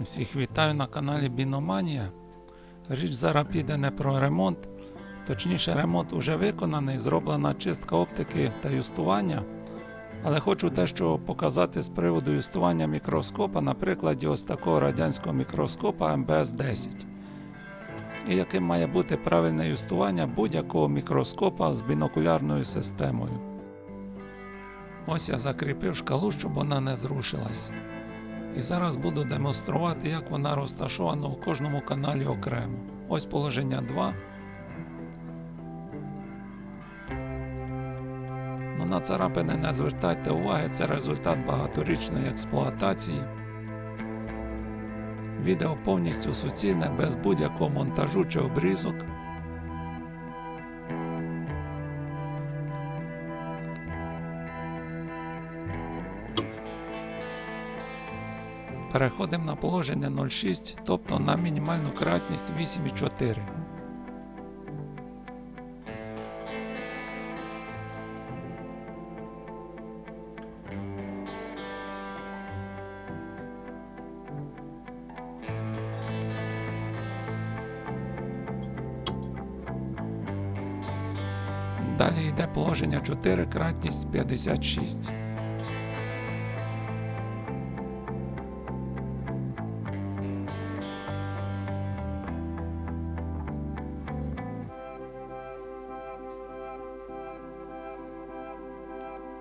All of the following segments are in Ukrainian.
Всіх вітаю на каналі Біноманія. Річ зараз піде не про ремонт, точніше, ремонт уже виконаний, зроблена чистка оптики та юстування. Але хочу дещо показати з приводу юстування мікроскопа на прикладі ось такого радянського мікроскопа МБС 10. І яким має бути правильне юстування будь-якого мікроскопа з бінокулярною системою. Ось я закріпив шкалу, щоб вона не зрушилась. І зараз буду демонструвати, як вона розташована у кожному каналі окремо. Ось положення 2. Ну, на царапини не звертайте уваги, це результат багаторічної експлуатації. Відео повністю суцільне, без будь-якого монтажу чи обрізок. Переходимо на положення 0,6, тобто на мінімальну кратність 8,4. Далі йде положення 4, кратність 56.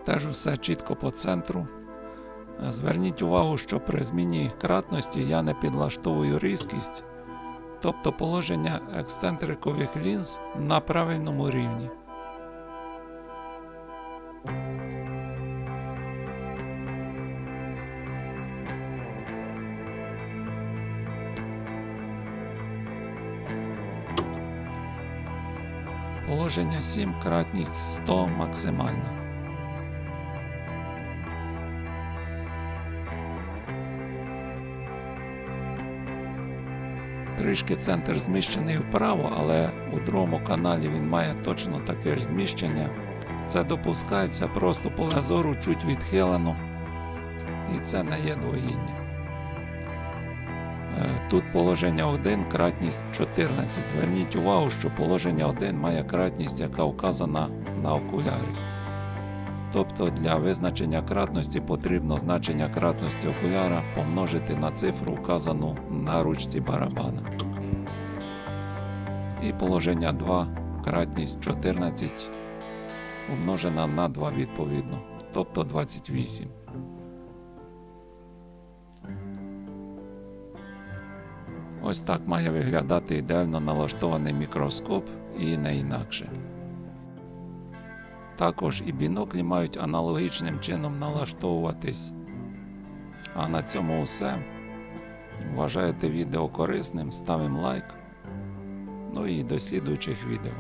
Теж все чітко по центру. Е, Зверніть увагу, що при зміні кратності я не підлаштовую різкість, тобто положення ексцентрикових лінз на правильному рівні. Положення 7, кратність 100 максимальна. Трішки центр зміщений вправо, але у другому каналі він має точно таке ж зміщення. Це допускається просто поле зору чуть відхилено, і це не є двоїння. Е, Тут положення 1, кратність 14. Зверніть увагу, що положення 1 має кратність, яка вказана на окулярі. Тобто для визначення кратності потрібно значення кратності окуляра помножити на цифру, вказану на ручці барабана. І положення 2, кратність 14 умножена на 2 відповідно, тобто 28. Ось так має виглядати ідеально налаштований мікроскоп і не інакше. Також і біноклі мають аналогічним чином налаштовуватись. А на цьому все. Вважаєте відео корисним, ставимо лайк. Ну і до слідуючих відео.